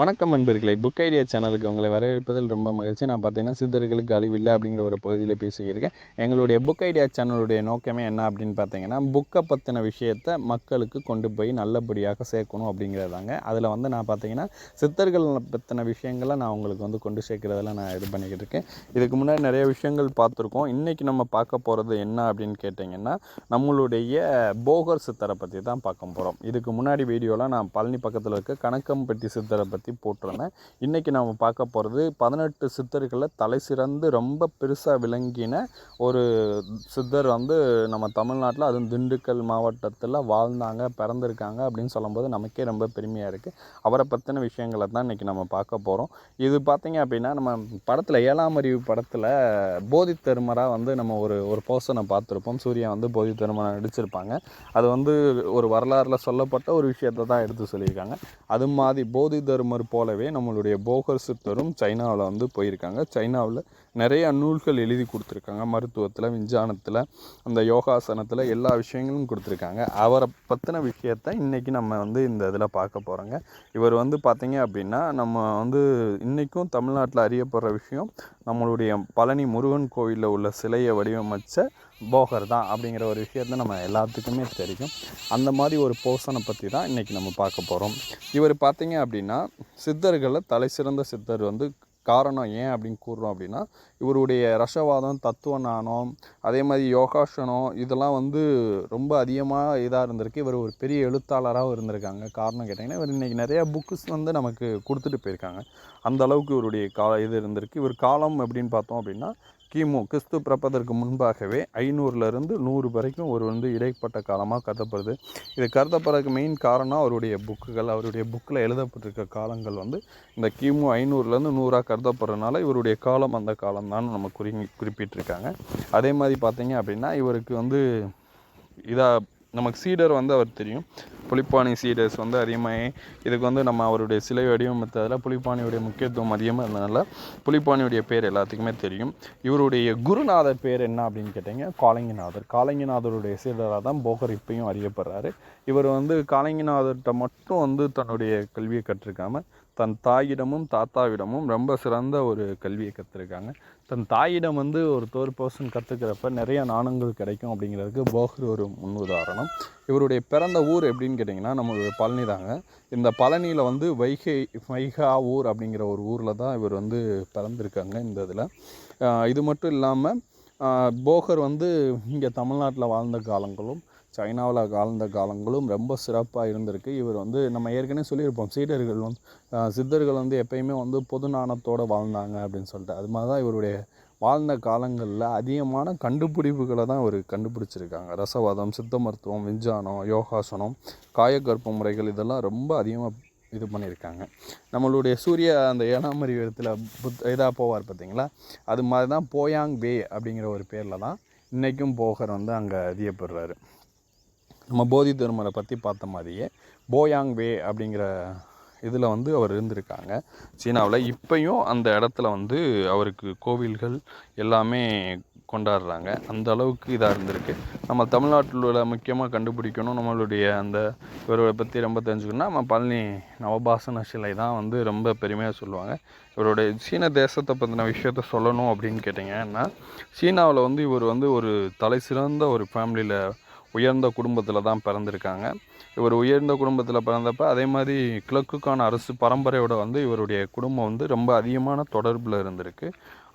வணக்கம் நண்பர்களே. Book idea சேனலுக்கு உங்களை வரவேற்பதில் ரொம்ப மகிழ்ச்சி. நான் பார்த்தீங்கன்னா சித்தர்களுக்கு அழிவில்லை அப்படிங்கிற ஒரு பகுதியில் பேசியிருக்கேன். எங்களுடைய புக் ஐடியா சேனலுடைய நோக்கமே என்ன அப்படின்னு பார்த்தீங்கன்னா புக்கை பற்றின விஷயத்தை மக்களுக்கு கொண்டு போய் நல்லபடியாக சேர்க்கணும் அப்படிங்கிறதாங்க. அதில் வந்து நான் பார்த்தீங்கன்னா சித்தர்கள் பற்றின விஷயங்களை நான் உங்களுக்கு வந்து கொண்டு சேர்க்குறதெல்லாம் நான் இது பண்ணிக்கிட்டு இருக்கேன். இதுக்கு முன்னாடி நிறைய விஷயங்கள் பார்த்துருக்கோம். இன்றைக்கி நம்ம பார்க்க போகிறது என்ன அப்படின்னு கேட்டிங்கன்னா நம்மளுடைய போகர் சித்தரை பற்றி தான் பார்க்க போகிறோம் இதுக்கு முன்னாடி வீடியோவில் நான் பழனி பக்கத்தில் இருக்க கணக்கம்பட்டி சித்தரை பற்றி போட்டிருந்தேன். இன்றைக்கி நம்ம பார்க்க போகிறது பதினெட்டு சித்தர்களில் தலை சிறந்து ரொம்ப பெருசாக விளங்கின ஒரு சித்தர் வந்து நம்ம தமிழ்நாட்டில் அதுவும் திண்டுக்கல் மாவட்டத்தில் வாழ்ந்தாங்க பிறந்திருக்காங்க அப்படின்னு சொல்லும்போது நமக்கே ரொம்ப பெருமையாக இருக்குது அவரை பற்றின விஷயங்களை தான் இன்றைக்கி நம்ம பார்க்க போகிறோம் இது பார்த்திங்க அப்படின்னா நம்ம படத்தில் ஏழாம் அறிவு படத்தில் போதி தருமராக வந்து நம்ம ஒரு ஒரு பர்சனை பார்த்துருப்போம். சூர்யா வந்து போதி தருமரா நடிச்சிருப்பாங்க. அது வந்து ஒரு வரலாறில் சொல்லப்பட்ட ஒரு விஷயத்தை தான் எடுத்து சொல்லியிருக்காங்க. அது மாதிரி போதி தர்மர் போலவே நம்மளுடைய போகர் சித்தரும் சைனாவில் வந்து போயிருக்காங்க. சைனாவில் நிறைய நூல்கள் எழுதி கொடுத்துருக்காங்க. மருத்துவத்தில் விஞ்ஞானத்தில் அந்த யோகாசனத்தில் எல்லா விஷயங்களும் கொடுத்துருக்காங்க. அவரை பற்றின விஷயத்த இன்றைக்கி நம்ம வந்து இந்த இதில் பார்க்க போகிறோங்க இவர் வந்து பார்த்திங்க அப்படின்னா நம்ம வந்து இன்றைக்கும் தமிழ்நாட்டில் அறியப்படுற விஷயம் நம்மளுடைய பழனி முருகன் கோவிலில் உள்ள சிலையை வடிவமைச்ச போகர் தான் அப்படிங்கிற ஒரு விஷயத்த நம்ம எல்லாத்துக்குமே தெரியும். அந்த மாதிரி ஒரு போசனை பற்றி தான் இன்றைக்கி நம்ம பார்க்க போகிறோம் இவர் பார்த்தீங்க அப்படின்னா சித்தர்களில் தலை சிறந்த சித்தர் வந்து காரணம் ஏன் அப்படின்னு கூறுறோம் அப்படின்னா இவருடைய ரசவாதம் தத்துவ ஞானம் அதே மாதிரி யோகாசனம் இதெல்லாம் வந்து ரொம்ப அதிகமாக இதாக இருந்திருக்கு. இவர் ஒரு பெரிய எழுத்தாளராகவும் இருந்திருக்காங்க. காரணம் கேட்டிங்கன்னா இவர் இன்றைக்கி நிறையா புக்ஸ் வந்து நமக்கு கொடுத்துட்டு போயிருக்காங்க. அந்த அளவுக்கு இவருடைய கால இது இருந்திருக்கு. இவர் காலம் அப்படின்னு பார்த்தோம் அப்படின்னா கிமு கிறிஸ்து பிறப்பதற்கு முன்பாகவே ஐநூறுலேருந்து நூறு வரைக்கும் ஒரு வந்து இடைப்பட்ட காலமாக கருதப்படுது. இது கருதப்படுறதுக்கு மெயின் காரணம் அவருடைய புக்குகள். அவருடைய புக்கில் எழுதப்பட்டிருக்க காலங்கள் வந்து இந்த கிமு ஐநூறுலேருந்து நூறாக கருதப்படுறதுனால இவருடைய காலம் அந்த காலம் தான் நம்ம குறி குறிப்பிட்டிருக்காங்க. அதே மாதிரி பார்த்தீங்க அப்படின்னா இவருக்கு வந்து இதாக நமக்கு சீடர் வந்து அவர் தெரியும். புலிப்பாணி சீடர்ஸ் வந்து அதிகமாக இதுக்கு வந்து நம்ம அவருடைய சிலை வடிவமைத்ததில் புலிப்பாணியுடைய முக்கியத்துவம் அதிகமாக இருந்ததுனால புலிப்பாணியுடைய பேர் எல்லாத்துக்குமே தெரியும். இவருடைய குருநாதர் பேர் என்ன அப்படின்னு கேட்டிங்க? காளங்கிநாதர் காளிங்கநாதருடைய சீடராக தான் போகர் இப்பையும் அறியப்படுறாரு. இவர் வந்து காளிங்கநாதர்கிட்ட மட்டும் வந்து தன்னுடைய கல்வியை கற்றுக்காமல் தன் தாயிடமும் தாத்தாவிடமும் ரொம்ப சிறந்த ஒரு கல்வியை கற்றுருக்காங்க தன் தாயிடம் வந்து ஒரு தேர்ட் பர்சன் கற்றுக்கிறப்ப நிறைய நாணங்கள் கிடைக்கும் அப்படிங்கிறதுக்கு போகர் ஒரு முன் உதாரணம் இவருடைய பிறந்த ஊர் எப்படின்னு கேட்டிங்கன்னா நம்மளுடைய பழனி தாங்க. இந்த பழனியில் வந்து வைகை வைகா ஊர் அப்படிங்கிற ஒரு ஊரில் தான் இவர் வந்து பிறந்திருக்காங்க இந்த இதில். இது மட்டும் இல்லாமல் போகர் வந்து இங்கே தமிழ்நாட்டில் வாழ்ந்த காலங்களும் சைனாவில் வாழ்ந்த காலங்களும் ரொம்ப சிறப்பாக இருந்திருக்கு. இவர் வந்து நம்ம ஏற்கனவே சொல்லியிருப்போம் சீடர்கள் வந்து சித்தர்கள் வந்து எப்பயுமே வந்து பொது நாணத்தோடு வாழ்ந்தாங்க அப்படின்னு சொல்லிட்டு. அது மாதிரி தான் இவருடைய வாழ்ந்த காலங்களில் அதிகமான கண்டுபிடிப்புகளை தான் அவர் கண்டுபிடிச்சிருக்காங்க. ரசவாதம் சித்த மருத்துவம் விஞ்ஞானம் யோகாசனம் காயக்கற்ப முறைகள் இதெல்லாம் ரொம்ப அதிகமாக இது பண்ணியிருக்காங்க. நம்மளுடைய சூரிய அந்த ஏழாம் அறிவியத்தில் புத் இதாக போவார் பார்த்தீங்களா? அது மாதிரி தான் போயாங் வே அப்படிங்கிற ஒரு பேரில் தான் இன்றைக்கும் போகர் வந்து அங்கே அதியப்படுறாரு நம்ம போதி தர்மரை பற்றி பார்த்த மாதிரியே போயாங் வே அப்படிங்கிற இதில் வந்து அவர் இருந்திருக்காங்க. சீனாவில் இப்பையும் அந்த இடத்துல வந்து அவருக்கு கோவில்கள் எல்லாமே கொண்டாடுறாங்க. அந்த அளவுக்கு இதாக இருந்திருக்கு. நம்ம தமிழ்நாட்டில் உள்ள முக்கியமாக கண்டுபிடிக்கணும். நம்மளுடைய அந்த இவரை பற்றி ரொம்ப தெரிஞ்சுக்கணும்னா நம்ம பழனி நவபாசன சிலை தான் வந்து ரொம்ப பெருமையாக சொல்லுவாங்க. இவருடைய சீன தேசத்தை பற்றின விஷயத்த சொல்லணும் அப்படின்னு கேட்டிங்கன்னா சீனாவில் வந்து இவர் வந்து ஒரு தலை சிறந்த ஒரு ஃபேமிலியில் உயர்ந்த குடும்பத்தில் தான் பிறந்திருக்காங்க. இவர் உயர்ந்த குடும்பத்தில் பிறந்தப்ப அதே மாதிரி கிழக்குக்கான அரசு பரம்பரையோட வந்து இவருடைய குடும்பம் வந்து ரொம்ப அதிகமான தொடர்பில் இருந்திருக்கு.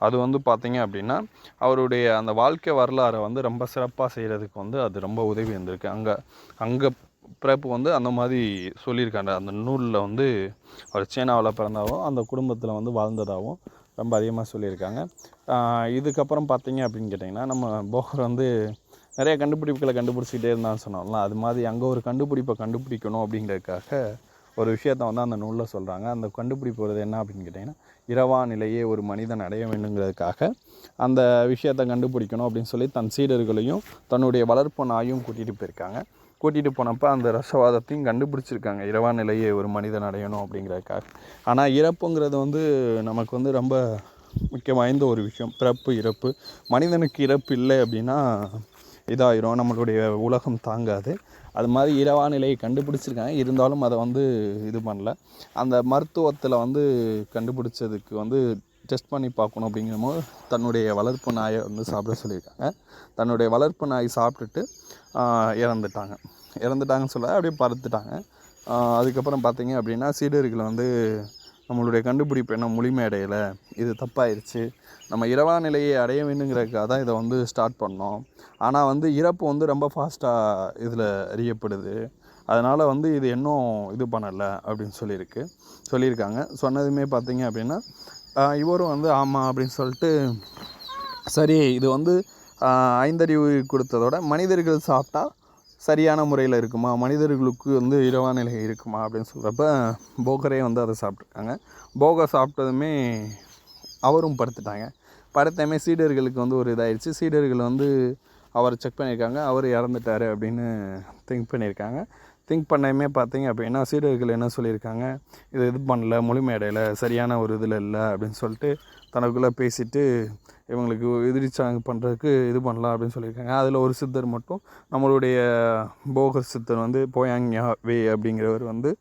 அது வந்து பார்த்திங்க அப்படின்னா அவருடைய அந்த வாழ்க்கை வரலாறை வந்து ரொம்ப சிறப்பாக செய்கிறதுக்கு வந்து அது ரொம்ப உதவி இருந்திருக்கு அங்கே அங்கே பிறப்பு வந்து அந்த மாதிரி சொல்லியிருக்காங்க. அந்த நூலில் வந்து அவர் சீனாவில் பிறந்தாவும் அந்த குடும்பத்தில் வந்து வாழ்ந்ததாகவும் ரொம்ப அதிகமாக சொல்லியிருக்காங்க. இதுக்கப்புறம் பார்த்தீங்க அப்படின்னு கேட்டிங்கன்னா நம்ம போகர் வந்து நிறைய கண்டுபிடிப்புகளை கண்டுபிடிச்சிக்கிட்டே இருந்தான்னு சொன்னோம்ல அது மாதிரி அங்கே ஒரு கண்டுபிடிப்பை கண்டுபிடிக்கணும் அப்படிங்கிறதுக்காக ஒரு விஷயத்த வந்து அந்த நூலில் சொல்கிறாங்க அந்த கண்டுபிடிப்பு வருது என்ன அப்படின்னு கேட்டிங்கன்னா இரவா நிலையே ஒரு மனிதன் அடைய வேண்டுங்கிறதுக்காக அந்த விஷயத்தை கண்டுபிடிக்கணும் அப்படின்னு சொல்லி தன் சீடர்களையும் தன்னுடைய வளர்ப்பு நாயும் கூட்டிகிட்டு போயிருக்காங்க. கூட்டிகிட்டு போனப்போ அந்த ரசவாதத்தையும் கண்டுபிடிச்சிருக்காங்க. இரவா நிலையே ஒரு மனிதன் அடையணும் அப்படிங்கிறதுக்காக. ஆனால் இறப்புங்கிறது வந்து நமக்கு வந்து ரொம்ப முக்கியம் வாய்ந்த ஒரு விஷயம். பிறப்பு இறப்பு. மனிதனுக்கு இறப்பு இல்லை அப்படின்னா இதாயிரும். நம்மளுடைய உலகம் தாங்காது. அது மாதிரி இரவா நிலையை கண்டுபிடிச்சிருக்காங்க. இருந்தாலும் அதை வந்து இது பண்ணல. அந்த மருத்துவத்தில் வந்து கண்டுபிடிச்சதுக்கு வந்து டெஸ்ட் பண்ணி பார்க்கணும் அப்படிங்கும்போது தன்னுடைய வளர்ப்பு நாயை வந்து சாப்பிட சொல்லியிருக்காங்க. தன்னுடைய வளர்ப்பு நாய் சாப்பிட்டுட்டு இறந்துட்டாங்க. இறந்துட்டாங்கன்னு சொல்ல அப்படியே பறத்துட்டாங்க அதுக்கப்புறம் பார்த்தீங்க அப்படின்னா சீடர்கள் வந்து நம்மளுடைய கண்டுபிடிப்பு என்ன? முழுமை அடையலை இது தப்பாயிருச்சு. நம்ம இரவா நிலையை அடைய வேண்டுங்கிறதுக்காக தான் இதை வந்து ஸ்டார்ட் பண்ணோம். ஆனால் வந்து இறப்பு வந்து ரொம்ப ஃபாஸ்ட்டாக இதில் அறியப்படுது. அதனால் வந்து இது இன்னும் இது பண்ணலை அப்படின்னு சொல்லியிருக்கு. சொல்லியிருக்காங்க. சொன்னதுமே பார்த்தீங்க அப்படின்னா இவரும் வந்து ஆமாம் அப்படின்னு சொல்லிட்டு சரி இது வந்து ஐந்தறிவு கொடுத்ததோட மனிதர்கள் சாப்பிட்டா சரியான முறையில் இருக்குமா? மனிதர்களுக்கு வந்து இரவா நிலை இருக்குமா? அப்படின்னு சொல்கிறப்ப போகரே வந்து அதை சாப்பிட்ருக்காங்க போகர் சாப்பிட்டதுமே அவரும் படுத்துட்டாங்க. படுத்தமே சீடர்களுக்கு வந்து ஒரு இதாயிடுச்சு சீடர்கள் வந்து அவரை செக் பண்ணியிருக்காங்க. அவர் இறந்துட்டாரு அப்படின்னு திங்க் பண்ணியிருக்காங்க. திங்க் பண்ணையுமே பார்த்தீங்க அப்படின்னா சீடர்கள் என்ன சொல்லியிருக்காங்க? இது இது பண்ணல முழுமையடையலை சரியான ஒரு இதில் இல்லை அப்படின்னு சொல்லிட்டு தனக்குள்ளே பேசிட்டு இவங்களுக்கு எதிரிச்சாங்க பண்ணுறதுக்கு இது பண்ணலாம் அப்படின்னு சொல்லியிருக்காங்க. அதில் ஒரு சித்தர் மட்டும் நம்மளுடைய போகர் சித்தர் வந்து போயாங்யா வே அப்படிங்கிறவர் வந்து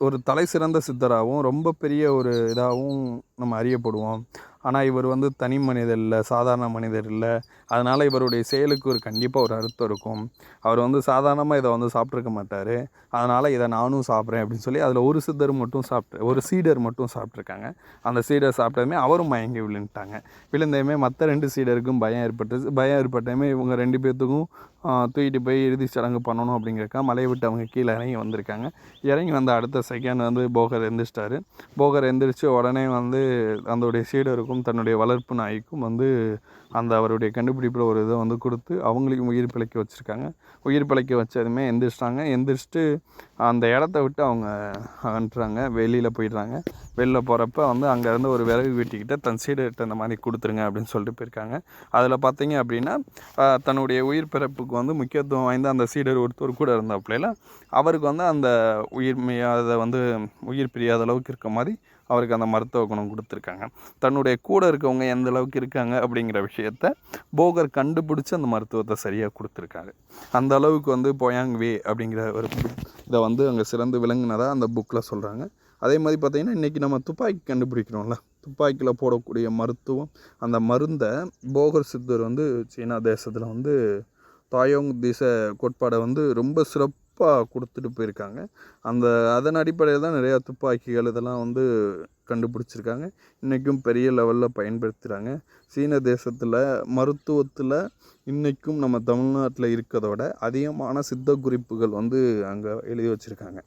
ஒரு தலை சிறந்த சித்தராகவும் ரொம்ப பெரிய ஒரு இதாகவும் நம்ம அறியப்படுவோம். ஆனால் இவர் வந்து தனி மனிதர் இல்லை சாதாரண மனிதர் இல்லை. அதனால் இவருடைய செயலுக்கு ஒரு கண்டிப்பாக ஒரு அர்த்தம் இருக்கும். அவர் வந்து சாதாரணமாக இதை வந்து சாப்பிட்ருக்க மாட்டார். அதனால் இதை நானும் சாப்பிட்றேன் அப்படின்னு சொல்லி அதில் ஒரு சித்தர் மட்டும் சாப்பிட்டு ஒரு சீடர் மட்டும் சாப்பிட்ருக்காங்க அந்த சீடர் சாப்பிட்டதுமே அவரும் மயங்கி விழுந்துட்டாங்க. விழுந்ததுமே மற்ற ரெண்டு சீடருக்கும் பயம் ஏற்பட்டுச்சு. பயம் ஏற்பட்டதுமே இவங்க ரெண்டு பேர்த்துக்கும் தூக்கிட்டு போய் இறுதி சடங்கு பண்ணணும் அப்படிங்கிறக்கா மலையை விட்டு அவங்க கீழே இறங்கி வந்திருக்காங்க. இறங்கி வந்த அடுத்த செகண்ட் வந்து போகர் எந்திரிச்சிட்டாரு. போகர் எந்திரிச்சு உடனே வந்து அதோடைய சீடருக்கும் தன்னுடைய வளர்ப்பு நாய்க்கும் வந்து அந்த அவருடைய கண்டுபிடிப்பில் ஒரு இதை வந்து கொடுத்து அவங்களையும் உயிர் பிழைக்க வச்சுருக்காங்க. உயிர் பிழைக்க வச்சதுமே எந்திரிச்சிட்டாங்க. எந்திரிச்சிட்டு அந்த இடத்த விட்டு அவங்க அகன்றாங்க. வெளியில் போயிடுறாங்க. வெளில போகிறப்ப வந்து அங்கேருந்து ஒரு விறகு வீட்டிக்கிட்ட தன் சீடர்கிட்ட இந்த மாதிரி கொடுத்துருங்க அப்படின்னு சொல்லிட்டு போயிருக்காங்க. அதில் பார்த்தீங்க அப்படின்னா தன்னுடைய உயிர் பிறப்புக்கு வந்து முக்கியத்துவம் வாய்ந்த அந்த சீடர் ஒருத்தர் கூட இருந்தாப்புல அவருக்கு வந்து அந்த உயிர் அதை வந்து உயிர் பிரியாத அளவுக்கு இருக்க மாதிரி அவருக்கு அந்த மருத்துவ குணம் கொடுத்துருக்காங்க. தன்னுடைய கூட இருக்கவங்க எந்த அளவுக்கு இருக்காங்க அப்படிங்கிற விஷயத்த போகர் கண்டுபிடிச்சி அந்த மருத்துவத்தை சரியாக கொடுத்துருக்காரு. அந்த அளவுக்கு வந்து போயாங் வே அப்படிங்கிற ஒரு இதை வந்து அங்கே சிறந்து விளங்கினதாக அந்த புக்கில் சொல்கிறாங்க அதே மாதிரி பார்த்தீங்கன்னா இன்றைக்கி நம்ம துப்பாக்கி கண்டுபிடிக்கிறோம்ல. துப்பாக்கியில் போடக்கூடிய மருத்துவம் அந்த மருந்தை போகர் சித்தர் வந்து சீனா தேசத்தில் வந்து தாயோங் திசை கோட்பாடை வந்து ரொம்ப சிறப்பு துப்பா கொடுத்துட்டு போயிருக்காங்க. அந்த அதன் அடிப்படையில் தான் நிறையா துப்பாக்கிகள் இதெல்லாம் வந்து கண்டுபிடிச்சிருக்காங்க. இன்றைக்கும் பெரிய லெவலில் பயன்படுத்துகிறாங்க சீன தேசத்தில் மருத்துவத்தில் இன்றைக்கும் நம்ம தமிழ்நாட்டில் இருக்கிறதோட அதிகமான சித்த குறிப்புகள் வந்து அங்கே எழுதி வச்சுருக்காங்க.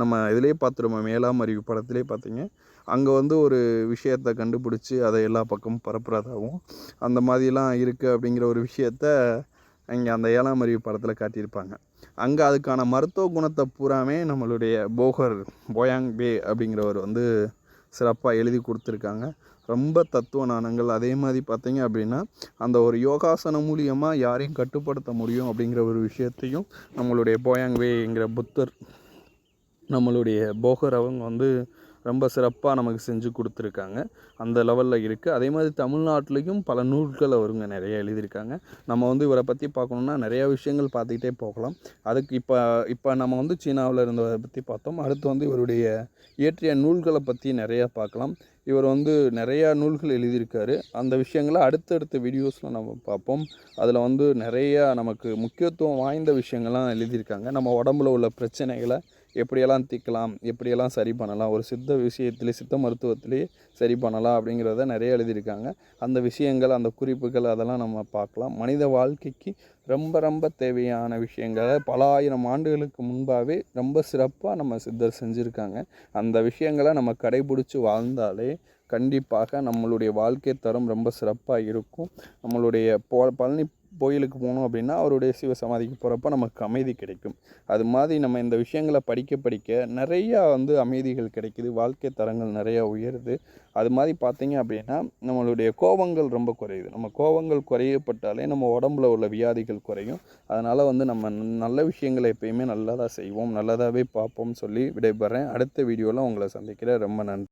நம்ம இதிலே பார்த்துருவோம். மேலாம் அறிவு படத்திலே பார்த்தீங்க. அங்கே வந்து ஒரு விஷயத்தை கண்டுபிடிச்சி அதை எல்லா பக்கமும் பரப்புறதாகவும் அந்த மாதிரிலாம் இருக்குது அப்படிங்கிற ஒரு விஷயத்த இங்கே அந்த ஏழாம் அறிவு படத்தில் காட்டியிருப்பாங்க. அங்கே அதுக்கான மருத்துவ குணத்தை பூராமே நம்மளுடைய போகர் போயாங் பே அப்படிங்கிறவர் வந்து சிறப்பாக எழுதி கொடுத்துருக்காங்க. ரொம்ப தத்துவ நாணங்கள் அதே மாதிரி பார்த்தீங்க அப்படின்னா அந்த ஒரு யோகாசனம் மூலியமாக யாரையும் கட்டுப்படுத்த முடியும் அப்படிங்கிற ஒரு விஷயத்தையும் நம்மளுடைய போயாங் வேங்கிற புத்தர் நம்மளுடைய போகர் அவங்க வந்து ரொம்ப சிறப்பாக நமக்கு செஞ்சு கொடுத்துருக்காங்க. அந்த லெவலில் இருக்குது அதே மாதிரி தமிழ்நாட்டிலையும் பல நூல்கள் அவருங்க நிறைய எழுதியிருக்காங்க. நம்ம வந்து இவரை பற்றி பார்க்கணுன்னா நிறையா விஷயங்கள் பார்த்துக்கிட்டே போகலாம். அதுக்கு இப்போ இப்போ நம்ம வந்து சீனாவில் இருந்தவரை பற்றி பார்த்தோம். அடுத்து வந்து இவருடைய இயற்றிய நூல்களை பற்றி நிறையா பார்க்கலாம். இவர் வந்து நிறையா நூல்கள் எழுதியிருக்காரு. அந்த விஷயங்களை அடுத்தடுத்த வீடியோஸில் நம்ம பார்ப்போம். அதில் வந்து நிறையா நமக்கு முக்கியத்துவம் வாய்ந்த விஷயங்கள்லாம் எழுதியிருக்காங்க. நம்ம உடம்புல உள்ள பிரச்சனைகளை எப்படியெல்லாம் திக்கலாம் எப்படியெல்லாம் சரி பண்ணலாம் ஒரு சித்த விஷயத்துலேயே சித்த மருத்துவத்திலே சரி பண்ணலாம் அப்படிங்கிறத நிறைய எழுதியிருக்காங்க. அந்த விஷயங்கள் அந்த குறிப்புகள் அதெல்லாம் நம்ம பார்க்கலாம். மனித வாழ்க்கைக்கு ரொம்ப ரொம்ப தேவையான விஷயங்களை. பல ஆயிரம் ஆண்டுகளுக்கு முன்பாகவே ரொம்ப சிறப்பாக நம்ம சித்தர் செஞ்சுருக்காங்க. அந்த விஷயங்களை நம்ம கடைபிடிச்சி வாழ்ந்தாலே கண்டிப்பாக நம்மளுடைய வாழ்க்கை தரம் ரொம்ப சிறப்பாக இருக்கும். நம்மளுடைய பழனி கோயிலுக்கு போகணும் அப்படின்னா அவருடைய சிவ சமாதிக்கு போகிறப்ப நமக்கு அமைதி கிடைக்கும். அது மாதிரி நம்ம இந்த விஷயங்களை படிக்க படிக்க நிறையா வந்து அமைதிகள் கிடைக்குது. வாழ்க்கை தரங்கள் நிறையா உயருது. அது மாதிரி பார்த்தீங்க அப்படின்னா நம்மளுடைய கோபங்கள் ரொம்ப குறையுது. நம்ம கோபங்கள் குறையப்பட்டாலே நம்ம உடம்புல உள்ள வியாதிகள் குறையும். அதனால் வந்து நம்ம நல்ல விஷயங்களை எப்பயுமே நல்லதாக செய்வோம் நல்லதாகவே பார்ப்போம் சொல்லி விடைபெறேன். அடுத்த வீடியோவில் உங்களை சந்திக்கிறேன். ரொம்ப நன்றி.